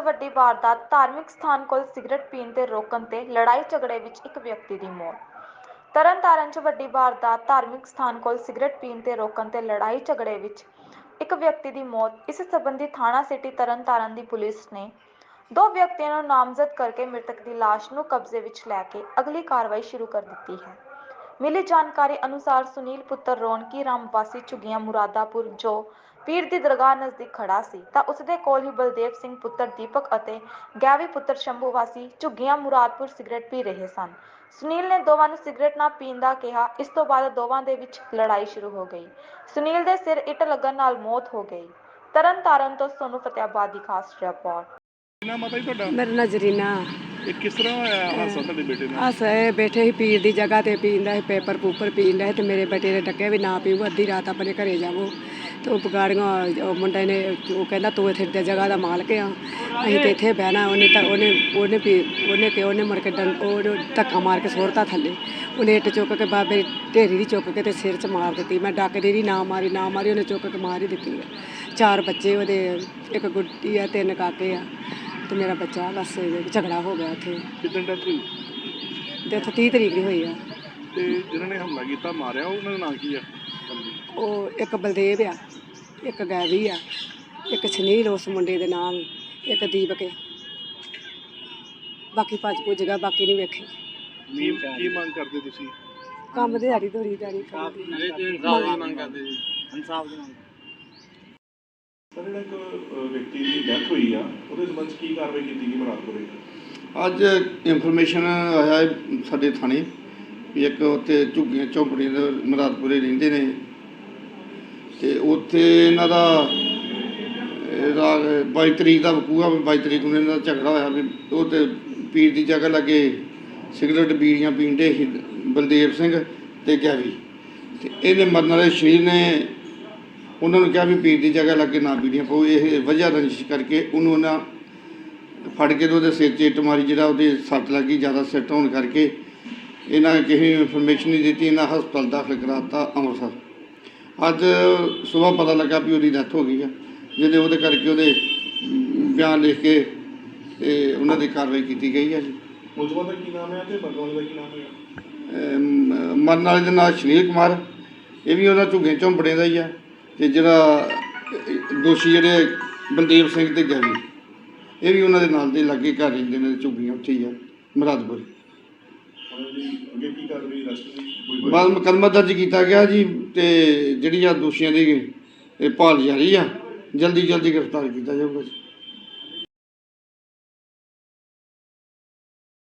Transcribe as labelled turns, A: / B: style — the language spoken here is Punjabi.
A: ਵਾਰਦਾਤ ਧਾਰਮਿਕ ਸਥਾਨ ਕੋਲ ਸਿਗਰਟ ਪੀਣ ਤੇ ਰੋਕਣ ਤੇ ਲੜਾਈ ਝਗੜੇ ਵਿੱਚ ਇੱਕ ਵਿਅਕਤੀ ਦੀ ਮੌਤ। ਤਰਨਤਾਰਨ 'ਚ ਵੱਡੀ ਵਾਰਦਾਤ ਧਾਰਮਿਕ ਸਥਾਨ ਕੋਲ ਸਿਗਰਟ ਪੀਣ ਤੇ ਰੋਕਣ ਤੇ ਲੜਾਈ ਝਗੜੇ ਵਿੱਚ ਇੱਕ ਵਿਅਕਤੀ ਦੀ ਮੌਤ। ਇਸ ਸੰਬੰਧੀ ਥਾਣਾ ਸਿਟੀ ਤਰਨਤਾਰਨ ਦੀ ਪੁਲਿਸ ਨੇ ਦੋ ਵਿਅਕਤੀਆਂ ਨੂੰ ਨਾਮਜ਼ਦ ਕਰਕੇ ਮ੍ਰਿਤਕ ਦੀ ਲਾਸ਼ ਨੂੰ ਕਬਜ਼ੇ ਵਿੱਚ ਲੈ ਕੇ ਅਗਲੀ ਕਾਰਵਾਈ ਸ਼ੁਰੂ ਕਰ ਦਿੱਤੀ ਹੈ। ਮਿਲੀ ਜਾਣਕਾਰੀ ਅਨੁਸਾਰ ਸੁਨੀਲ ਪੁੱਤਰ ਰੌਣਕੀ ਰਾਮ ਵਾਸੀ ਚੁਗੀਆਂ ਮੁਰਾਦਾਪੁਰ, ਜੋ ਪੀਰ ਦੀ ਦਰਗਾਹ ਨਜ਼ਦੀਕ ਖੜਾ ਸੀ ਤਾਂ ਉਸਦੇ ਕੋਲ ਹੀ ਬਲਦੇਵ ਸਿੰਘ ਪੁੱਤਰ ਦੀਪਕ ਅਤੇ ਗੈਵੀ ਪੁੱਤਰ ਸ਼ੰਭੂ ਵਾਸੀ ਝੁੱਗੀਆਂ ਮੁਰਾਦਪੁਰ ਸਿਗਰਟ ਪੀ ਰਹੇ ਸਨ। ਸੁਨੀਲ ਨੇ ਦੋਵਾਂ ਨੂੰ ਸਿਗਰਟ ਨਾ ਪੀਣ ਦਾ ਕਿਹਾ। ਇਸ ਤੋਂ ਬਾਅਦ ਦੋਵਾਂ ਦੇ ਵਿੱਚ ਲੜਾਈ ਸ਼ੁਰੂ ਹੋ ਗਈ। ਸੁਨੀਲ ਦੇ ਸਿਰ ਇੱਟ ਲੱਗਣ ਨਾਲ ਮੌਤ ਹੋ ਗਈ। ਤਰਨ ਤਾਰਨ ਤੋਂ ਸੋਨੂ ਫਤਿਆਬਾਦ ਦੀ ਖਾਸ ਰਿਪੋਰਟ।
B: ਨਾ ਮਾਤਾ ਜੀ ਤੁਹਾਡਾ?
C: ਮੇਰਾ ਨਜ਼ਰੀਨਾ
B: ਇਹ ਕਿਸ ਤਰ੍ਹਾਂ ਹੋਇਆ ਹਾਦਸਾ ਤੁਹਾਡੇ ਬੇਟੇ ਨਾਲ?
C: ਅਸ ਇਹ ਬੈਠੇ ਹੀ ਪੀਰ ਦੀ ਜਗ੍ਹਾ ਤੇ ਪੀਂਦਾ ਸੀ ਪੇਪਰ ਪੂਪਰ ਪੀਂਦਾ ਸੀ ਤੇ ਮੇਰੇ ਬੇਟੇ ਨੇ ਡੱਕੇ ਵੀ ਨਾ ਪੀਓ ਅੱਧੀ ਰਾਤ ਆਪਣੇ ਘਰੇ ਜਾਵੋ। ਤੇ ਉਹ ਪਗਾੜੀਆਂ ਉਹ ਮੁੰਡੇ ਨੇ ਉਹ ਕਹਿੰਦਾ ਤੂੰ ਇੱਥੇ ਦੀ ਜਗ੍ਹਾ ਦਾ ਮਾਲਕ ਆ ਅਸੀਂ ਤੇ ਇੱਥੇ ਬਹਿਣਾ ਉਹਨੇ ਤਾਂ ਉਹਨੇ ਉਹਨੇ ਪੀ ਉਹਨੇ ਕਿ ਉਹਨੇ ਮੁੜ ਕੇ ਡੰ- ਉਹ ਧੱਕਾ ਮਾਰ ਕੇ ਸੁੱਟਤਾ ਥੱਲੇ। ਉਹਨੇ ਇੱਟ ਚੁੱਕ ਕੇ ਬਾਬੇ ਢੇਰੀ ਦੀ ਚੁੱਕ ਕੇ ਤੇ ਸਿਰ 'ਚ ਮਾਰ ਦਿੱਤੀ। ਮੈਂ ਡੱਕਦੀ ਦੀ ਨਾ ਮਾਰੀ ਨਾ ਮਾਰੀ ਉਹਨੇ ਚੁੱਕ ਕੇ ਮਾਰ ਹੀ ਦਿੱਤੀ ਆ। ਚਾਰ ਬੱਚੇ ਉਹਦੇ ਇੱਕ ਗੁੱਡੀ ਆ ਤਿੰਨ ਕਾਕੇ ਆ। ਤੇ ਮੇਰਾ ਬੱਚਾ ਬਸ ਝਗੜਾ ਹੋ ਗਿਆ ਉੱਥੇ।
B: ਕਿਦਾਂ ਡੈਥ ਹੋਈ
C: ਡੈਥ 30 ਤਰੀਕ ਦੀ ਹੋਈ ਆ।
B: ਤੇ ਜਿਹਨਾਂ ਨੇ ਹਮਲਾ ਕੀਤਾ ਮਾਰਿਆ ਉਹਨਾਂ ਦਾ ਨਾਂ ਕੀ ਆ?
C: ਉਹ ਇੱਕ ਬਲਦੇਵ ਆ ਇੱਕ ਗੈਵੀ ਆ ਇੱਕ ਸੁਨੀਲ ਉਸ ਮੁੰਡੇ ਦੇ ਨਾਮ ਇੱਕ ਦੀਪਕ ਹੈ ਬਾਕੀ ਭੱਜ ਭੁੱਜ ਗਿਆ ਬਾਕੀ ਨਹੀਂ ਵੇਖੇ।
B: ਕੀ ਕੀ ਮੰਗ ਕਰਦੇ ਤੁਸੀਂ?
C: ਕੰਮ ਦਿਹਾੜੀ ਧੋਰੀ ਦਿਹਾੜੀ ਕੰਮ
B: ਸਰ ਜਿਹੜਾ ਇੱਕ ਵਿਅਕਤੀ ਦੀ ਡੈਥ ਹੋਈ ਆ, ਉਹਦੇ ਸੰਬੰਧ ਕੀ ਕਾਰਵਾਈ ਕੀਤੀ ਗਈ ਮੁਰਾਦਪੁਰੇ
D: ਅੱਜ ਇਨਫੋਰਮੇਸ਼ਨ ਆਇਆ ਹੈ ਸਾਡੇ ਥਾਣੇ ਵੀ ਇੱਕ ਉੱਥੇ ਝੁੱਗੀਆਂ ਝੌਂਪੜੀਆਂ ਦੇ ਮੁਰਾਦਪੁਰੇ ਰਹਿੰਦੇ ਨੇ। ਤੇ ਉੱਥੇ ਇਹਨਾਂ ਦਾ, ਇਹਦਾ 22 ਤਰੀਕ ਦਾ ਵਕੂਆ ਵੀ 22 ਤਰੀਕ ਨੂੰ ਇਹਨਾਂ ਦਾ ਝਗੜਾ ਹੋਇਆ ਵੀ ਉਹ ਤੇ ਪੀਰ ਦੀ ਜਗ੍ਹਾ ਲੱਗੇ ਸਿਗਰਟ ਬੀੜੀਆਂ ਪੀਂਦੇ ਸੀ ਬਲਦੇਵ ਸਿੰਘ ਤੇ ਗੈਵੀ ਤੇ ਇਹਨੇ ਮਰਨ ਵਾਲੇ ਸ਼ਰੀਰ ਨੇ ਉਹਨਾਂ ਨੂੰ ਕਿਹਾ ਵੀ ਪੀਰ ਦੀ ਜਗ੍ਹਾ ਲੱਗੇ ਨਾ ਬੀੜੀਆਂ ਪਾਓ। ਇਹ ਵਜ੍ਹਾ ਰੰਜਿਸ਼ ਕਰਕੇ ਉਹਨੂੰ ਉਹਨਾਂ ਫੜ ਕੇ ਉਹਦੇ ਸਿਰ 'ਚ ਇੱਟ ਮਾਰੀ ਜਿਹੜਾ ਉਹਦੇ ਸੱਟ ਲੱਗੀ ਜ਼ਿਆਦਾ ਸਿੱਟ ਹੋਣ ਕਰਕੇ ਇਹਨਾਂ ਨੇ ਕਿਸੇ ਇਨਫੋਰਮੇਸ਼ਨ ਨਹੀਂ ਦਿੱਤੀ ਇਹਨਾਂ ਹਸਪਤਾਲ ਦਾਖਲ ਕਰਾਤਾ ਅੰਮ੍ਰਿਤਸਰ। ਅੱਜ ਸਵੇਰ ਪਤਾ ਲੱਗਾ ਵੀ ਉਹਦੀ ਡੈਥ ਹੋ ਗਈ ਆ ਜਿਹਦੇ ਉਹਦੇ ਕਰਕੇ ਉਹਦੇ ਬਿਆਨ ਲਿਖ ਕੇ ਤੇ ਉਹਨਾਂ ਦੀ ਕਾਰਵਾਈ ਕੀਤੀ ਗਈ ਹੈ ਜੀ।
B: ਮੁਲਜ਼ਮਾਂ ਦਾ ਕੀ ਨਾਮ ਹੈ ਤੇ ਮਰਨ ਵਾਲੇ ਦਾ ਕੀ ਨਾਮ ਹੈ?
D: ਅਮ, ਮਰਨ ਵਾਲੇ ਦਾ ਨਾਮ ਸ਼ਨੀਲ ਕੁਮਾਰ ਇਹ ਵੀ ਉਹਨਾਂ ਝੁੱਗੇ ਝੌਂਪੜੇ ਦਾ ਹੀ ਆ। ਤੇ ਜਿਹੜਾ ਦੋਸ਼ੀ ਜਿਹੜੇ ਬਲਦੇਵ ਸਿੰਘ ਤੇ ਗੈਵੀ ਇਹ ਵੀ ਉਹਨਾਂ ਦੇ ਨਾਲ ਦੇ ਲਾਗੇ ਘਰ ਰਹਿੰਦੇ ਨੇ, ਝੁੱਗੀਆਂ ਉੱਥੇ ਹੀ ਆ, ਮੁਰਾਦਪੁਰ।
B: ਉਹਨਾਂ
D: ਬਾਅਦ ਮੁਕੱਦਮਾ ਦਰਜ ਕੀਤਾ ਗਿਆ ਜੀ ਤੇ ਜਿਹੜੀ ਆ ਦੋਸ਼ੀਆਂ ਦੀ ਇਹ ਭਾਲ ਜਾਰੀ ਆ ਜਲਦੀ ਜਲਦੀ ਗ੍ਰਿਫਤਾਰ ਕੀਤਾ ਜਾਊਗਾ ਜੀ।